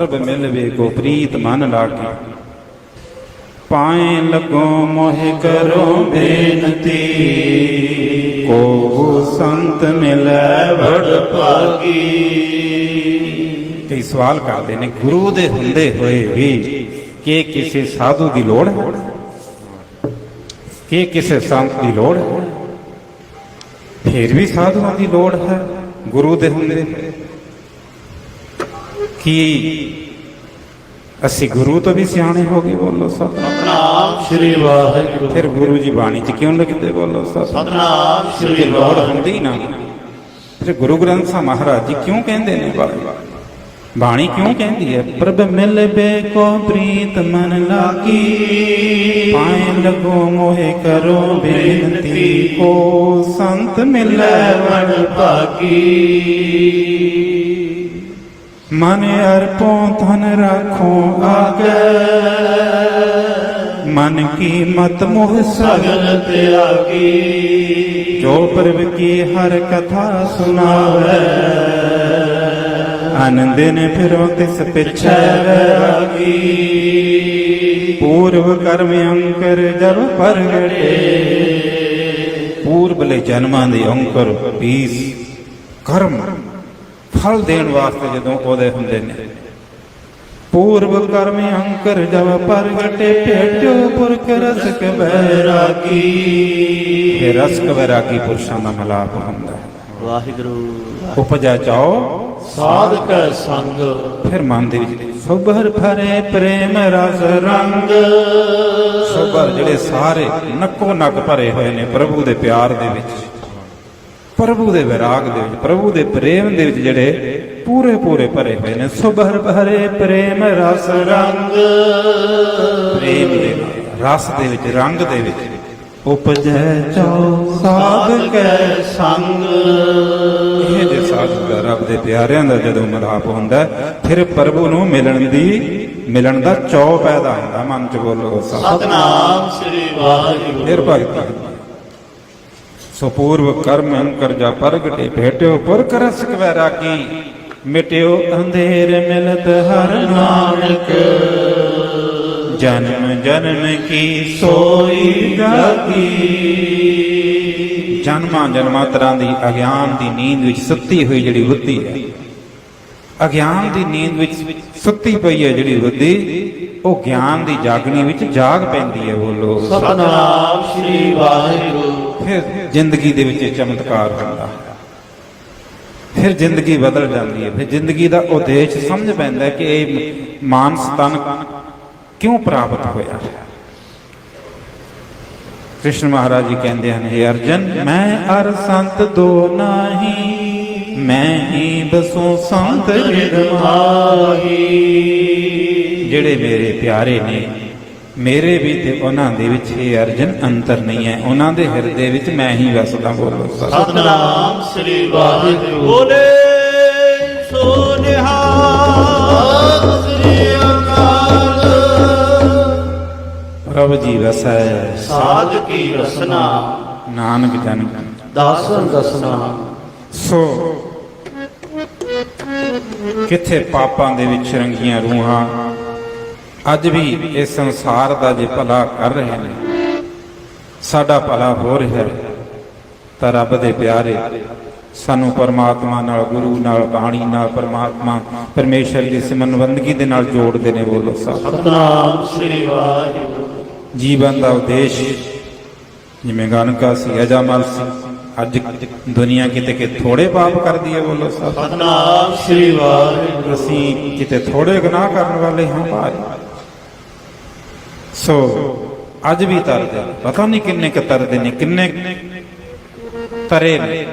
ਸਰਬ ਮਿਲਵੇ ਕੋ ਪ੍ਰੀਤ ਮਨ ਲਾਗੇ। ਪਾਏ ਲਗੋ ਮੋਹਿ ਕਰੋ ਬੇਨਤੀ। ਕੋ ਸੰਤ ਮਿਲੈ ਵਡ ਭਾਗੀ। ਕਈ ਸਵਾਲ ਕਰਦੇ ਨੇ, ਗੁਰੂ ਦੇ ਹੁੰਦੇ ਹੋਏ ਵੀ ਕਿ ਕਿਸੇ ਸਾਧੂ ਦੀ ਲੋੜ ਹੈ? ਕਿ ਕਿਸੇ ਸੰਤ ਦੀ ਲੋੜ ਹੈ? ਫਿਰ ਵੀ ਸਾਧੂਆਂ ਦੀ ਲੋੜ ਹੈ, ਗੁਰੂ ਦੇ ਹੁੰਦੇ ਹੋਏ। ਕੀ ਅਸੀਂ ਗੁਰੂ ਤੋਂ ਵੀ ਸਿਆਣੇ ਹੋ ਗਏ ਬੋਲੋ ਸਤਨਾਮ। ਸ੍ਰੀ ਵਾਹਿਗੁਰੂ। ਫਿਰ ਗੁਰੂ ਜੀ ਬਾਣੀ ਚ ਕਿਉਂ ਲਿਖਦੇ ਬੋਲੋ ਸਤਨਾਮ। ਸ੍ਰੀ ਲੋੜ ਵਾਹਿਗੁਰੂ। ਹੁੰਦੀ ਨਾ ਫਿਰ ਗੁਰੂ ਗ੍ਰੰਥ ਸਾਹਿਬ ਮਹਾਰਾਜ ਜੀ ਕਿਉਂ ਕਹਿੰਦੇ ਨੇ ਬਾਣੀ? ਬਾਣੀ ਕਿਉਂ ਕਹਿੰਦੀ ਹੈ? ਪ੍ਰਭ ਮਿਲਬੇ ਕੋ ਪ੍ਰੀਤ ਮਨ ਲਾਗੀ ਪਾਏ ਲਗੋ ਮੋਹਿ ਕਰੋ ਬੇਨਤੀ ਕੋ ਸੰਤ ਮਿਲੈ ਵਡ ਭਾਗੀ। ਮਨ ਅਰਪੋ ਧਨ ਰੱਖੋ ਆਗੇ। ਮਨ ਕੀ ਮਤ ਮੋਹ ਸਗਲ ਤਿਆਗੀ। ਜੋ ਪ੍ਰਭ ਕੀ ਹਰ ਕਥਾ ਸੁਣਾਵੇ ਆਨੰਦਿਨ ਫਿਰੋ ਤਿਸ ਪਿਛੈ ਵੈਰਾਗੀ ਪੂਰਵ ਕਰਮ ਅੰਕਰ ਜਬ ਪ੍ਰਗਟੇ ਪੂਰਬਲੇ ਜਨਮਾਂ ਦੇ ਅੰਕਰ 20 ਕਰਮ। ਫਲ ਦੇਣ ਵਾਸਤੇ ਜਦੋਂ ਉਹਦੇ ਹੁੰਦੇ ਨੇ। ਪੂਰਵ ਕਰਮ ਅੰਕਰ ਜਬ ਪ੍ਰਗਟੇ ਭੇਟਿਓ ਪੁਰਖ ਰਸਕ ਬੈਰਾਗੀ। ਇਹ ਰਸਕ ਬੈਰਾਗੀ ਪੁਰਸ਼ਾਂ ਦਾ ਮਲਾਪ ਹੁੰਦਾ ਹੈ। ਵਾਹਿਗੁਰੂ ਉਪਜਾ ਚਾਓ। ਸਾਧਕ ਸੰਗ। ਫਿਰ ਮਨ ਦੇ ਵਿੱਚ ਸੁਭਰ ਭਰੇ ਪ੍ਰੇਮ ਰਸ ਰੰਗ। ਸੁਭਰ ਜਿਹੜੇ ਸਾਰੇ ਨੱਕੋ ਨੱਕ ਭਰੇ ਹੋਏ ਨੇ ਪ੍ਰਭੂ ਦੇ ਪਿਆਰ ਦੇ ਵਿੱਚ। ਪ੍ਰਭੂ ਦੇ ਵਿਰਾਗ ਦੇ ਵਿੱਚ ਪ੍ਰਭੂ ਦੇ ਪ੍ਰੇਮ ਦੇ ਵਿੱਚ ਜਿਹੜੇ ਪੂਰੇ ਪੂਰੇ ਭਰੇ ਹੋਏ ਨੇ। ਸੁਭਰ ਭਰੇ ਪ੍ਰੇਮ ਰਸ ਰੰਗ। ਪ੍ਰੇਮ ਦੇ ਨਾਲ, ਰਸ ਦੇ ਵਿੱਚ ਰੰਗ ਦੇ ਵਿੱਚ। ਉਪਜੈ ਚਾਓ ਸਾਧਕੈ ਸਾਧਕ ਸੰਗ। ਇਹ ਜੇ ਸਾਧੂ ਦਾ ਰੱਬ ਦੇ ਪਿਆਰਿਆਂ ਦਾ ਜਦੋਂ ਮਿਲਾਪ ਹੁੰਦਾ ਫਿਰ ਪ੍ਰਭੂ ਨੂੰ ਮਿਲਣ ਦੀ ਮਿਲਣ ਦਾ ਚੌ ਪੈਦਾ ਹੁੰਦਾ ਮਨ ਚ ਬੋਲੋ ਸਤਿ ਸਤਨਾਮ ਸ੍ਰੀ ਵਾਹਿਗੁਰੂ। ਫਿਰ ਭਗਤੀ ਸੋ ਪੂਰਵ ਕਰਮ ਅੰਕਰ ਜਾ ਪ੍ਰਗਟੇ, ਭੇਟਿਓ ਪੁਰਖ ਰਸਕ ਵੈਰਾਗੀ ਮਿਟਿਓ ਅੰਧੇਰ ਮਿਲਤ ਹਰ ਨਾਨਕ। ਜਨਮ ਜਨਮ ਕੀ ਸੋਈ ਜਾਗੀ ਜਨਮਾਂ, ਜਨਮਾਂਤਰਾਂ ਦੀ ਅਗਿਆਨ ਦੀ ਨੀਂਦ ਵਿੱਚ ਸੁੱਤੀ ਹੋਈ ਜਿਹੜੀ ਬੁੱਧੀ ਹੈ। ਅਗਿਆਨ ਦੀ ਨੀਂਦ ਵਿੱਚ ਸੁੱਤੀ ਪਈ ਹੈ ਜਿਹੜੀ ਬੁੱਧੀ, ਉਹ ਗਿਆਨ ਦੀ ਜਾਗਣੀ ਵਿੱਚ ਜਾਗ ਪੈਂਦੀ ਹੈ ਬੋਲੋ। ਸਤਨਾਮ ਸ੍ਰੀ ਵਾਹਿਗੁਰੂ। ਫਿਰ ਜ਼ਿੰਦਗੀ ਦੇ ਵਿੱਚ ਚਮਤਕਾਰ ਹੁੰਦਾ। ਹੈ ਫਿਰ ਜ਼ਿੰਦਗੀ ਬਦਲ ਜਾਂਦੀ ਹੈ। ਫਿਰ ਜ਼ਿੰਦਗੀ ਦਾ ਉਦੇਸ਼ ਸਮਝ ਪੈਂਦਾ ਕਿ ਇਹ ਮਾਨਸ ਤਨ ਕਿਉਂ ਪ੍ਰਾਪਤ ਹੋਇਆ? ਹੈ ਕ੍ਰਿਸ਼ਨ ਮਹਾਰਾਜ ਜੀ ਕਹਿੰਦੇ ਹਨ हे ਅਰਜਨ, ਮੈਂ ਅਰ ਸੰਤ ਦੋ ਨਾਹੀ, ਮੈਂ ਹੀ ਬਸੋ ਸੰਤ ਨਿਰਮਾਹੀ ਜਿਹੜੇ ਮੇਰੇ ਪਿਆਰੇ ਨੇ ਮੇਰੇ ਵੀ ਤੇ ਉਹਨਾਂ ਦੇ ਵਿੱਚ ਇਹ ਅਰਜਨ ਅੰਤਰ ਨਹੀਂ ਹੈ। ਉਹਨਾਂ ਦੇ ਹਿਰਦੇ ਵਿੱਚ ਮੈਂ ਹੀ ਵਸਦਾ ਬੋਲੋ ਸਤਿ ਸਤਨਾਮ ਸ੍ਰੀ ਵਾਹਿਗੁਰੂ। ਬੋਲੇ ਸੋ ਨਿਹਾਲ ਸ੍ਰੀ ਅਕਾਲ। ਪ੍ਰਭ ਜੀ ਵਸੈ। ਸਾਧ ਕੀ ਰਸਨਾ। ਨਾਨਕ ਜਨ। ਦਾਸਨ ਦਸਨਾ ਸੋ ਕਿੱਥੇ ਪਾਪਾਂ ਦੇ ਵਿੱਚ ਰੰਗੀਆਂ ਰੂਹਾਂ ਅੱਜ ਵੀ ਇਸ ਸੰਸਾਰ ਦਾ ਜੇ ਭਲਾ ਕਰ ਰਹੇ ਨੇ ਸਾਡਾ ਭਲਾ ਹੋ ਰਿਹਾ ਹੈ। ਤਾਂ ਰੱਬ ਦੇ ਪਿਆਰੇ ਸਾਨੂੰ ਪਰਮਾਤਮਾ ਨਾਲ ਗੁਰੂ ਨਾਲ ਬਾਣੀ ਨਾਲ ਪਰਮਾਤਮਾ ਪਰਮੇਸ਼ਰ ਦੀ ਸਿਮਰਨਵੰਦਗੀ ਦੇ ਨਾਲ ਜੋੜਦੇ ਨੇ ਬੋਲੋ ਸਤਨਾਮ ਸ੍ਰੀ ਵਾਹਿਗੁਰੂ। ਜੀਵਨ ਦਾ ਉਦੇਸ਼ ਜਿਵੇਂ ਗਾਨਕਾ ਸੀ ਅਜਾਮਲ ਸੀ ਅੱਜ ਦੁਨੀਆ ਕਿਤੇ ਕਿ ਥੋੜੇ ਪਾਪ ਕਰਦੀ ਹੈ ਬੋਲੋ ਸਤਨਾਮ ਸ੍ਰੀ ਵਾਹਿਗੁਰੂ। ਅਸੀਂ ਕਿਤੇ ਥੋੜੇ ਗੁਨਾਹ ਕਰਨ ਵਾਲੇ ਹਾਂ ਭਾਈ ਸੋ ਅੱਜ ਵੀ ਤਰਦੇ ਨੇ। ਪਤਾ ਨਹੀਂ ਕਿੰਨੇ ਕ ਤਰਦੇ ਨੇ ਕਿੰਨੇ ਤਰੇ ਨੇ